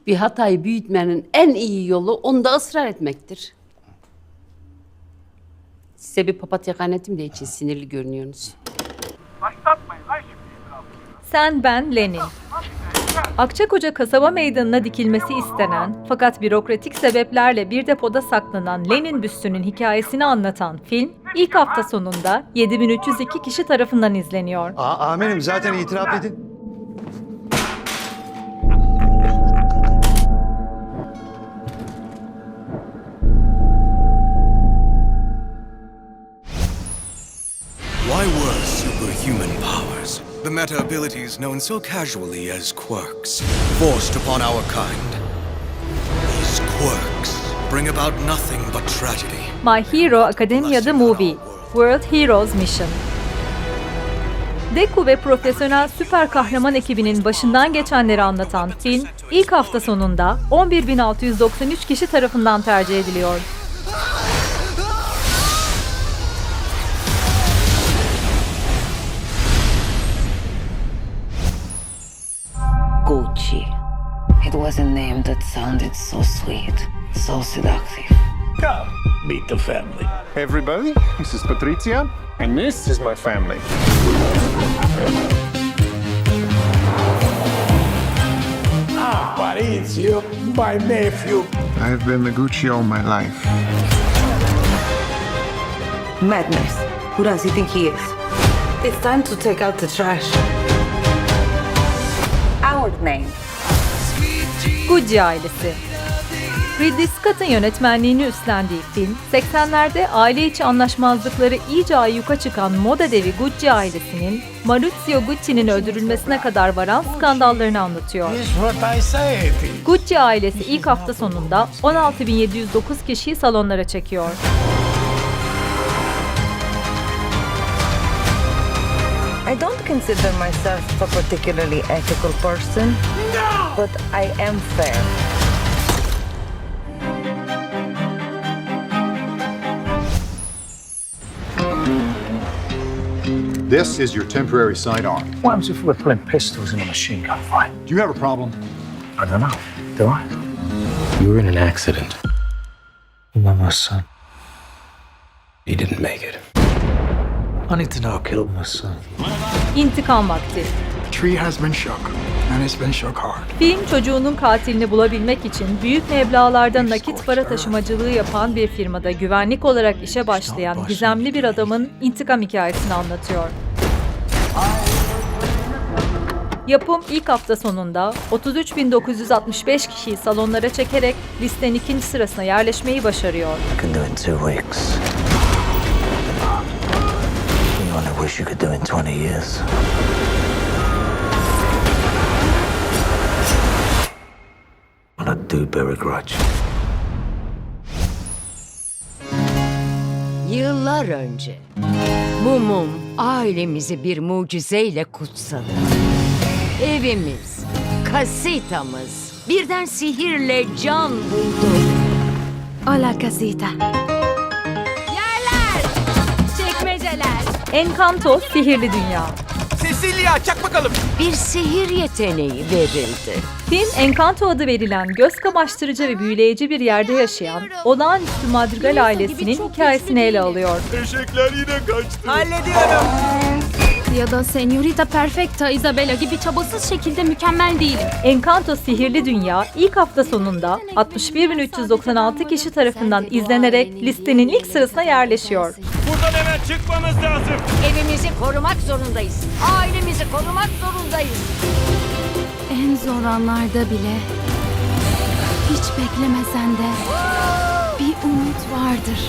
Küçük bir hatayı büyütmenin en iyi yolu onda ısrar etmektir. Size bir papatya kaynattım da için sinirli görünüyorsunuz. Başlatmayın lan. Sen, ben, Lenin. Akçakoca kasaba meydanına dikilmesi istenen fakat bürokratik sebeplerle bir depoda saklanan Lenin büstünün hikayesini anlatan film ilk hafta sonunda 7302 kişi tarafından izleniyor. Aa, amirim zaten itiraf edin. Superhuman powers, the meta abilities known so casually as quirks, forced upon our kind? These quirks bring about nothing but tragedy. My Hero Academia The Movie World Heroes Mission Deku ve profesyonel süper kahraman ekibinin başından geçenleri anlatan film ilk hafta sonunda 11.693 kişi tarafından tercih ediliyor. It was a name that sounded so sweet, so seductive. Come, meet the family. Everybody, this is Patrizia, and this is my family. Ah, Maurizio, my nephew. I've been the Gucci all my life. Madness. Who does he think he is? It's time to take out the trash. Our name. Gucci ailesi. Ridley Scott'ın yönetmenliğini üstlendiği film, 80'lerde aile içi anlaşmazlıkları iyice ayyuka çıkan moda devi Gucci ailesinin Maurizio Gucci'nin öldürülmesine kadar varan skandallarını anlatıyor. Gucci ailesi ilk hafta sonunda 16.709 kişiyi salonlara çekiyor. I don't consider myself a particularly ethical person. No! But I am fair. This is your temporary sidearm. What happens if we're pulling pistols in a machine gun fight? Do you have a problem? I don't know. Do I? You were in an accident. Remember my son? He didn't make it. I need to know who killed my son. İntikam vakti. Tree has been shook, and it's been shook hard. Film çocuğunun katilini bulabilmek için büyük meblağlarda nakit para taşımacılığı yapan bir firmada güvenlik olarak işe başlayan gizemli bir adamın intikam hikayesini anlatıyor. Yapım ilk hafta sonunda 33.965 kişiyi salonlara çekerek listenin ikinci sırasına yerleşmeyi başarıyor. You only wish you could do in 20 years. But I do bear a grudge. Yıllar önce bu mum ailemizi bir mucizeyle kutsadı. Evimiz, kasitamız birden sihirle can buldu. Hola, casita. Encanto Sihirli Dünya Cecilia çak bakalım. Bir sihir yeteneği verildi. Film Encanto adı verilen göz kamaştırıcı ve büyüleyici bir yerde yaşayan olağanüstü Madrigal ailesinin hikayesini ele alıyor. Hallediyorum. Ya da Senorita Perfecta Isabella gibi çabasız şekilde mükemmel değilim. Encanto Sihirli Dünya ilk hafta sonunda 61.396 kişi tarafından izlenerek listenin ilk sırasına yerleşiyor. Buradan hemen çıkmamız lazım. Evimizi korumak zorundayız. Ailemizi korumak zorundayız. En zor anlarda bile hiç beklemesen de bir umut vardır.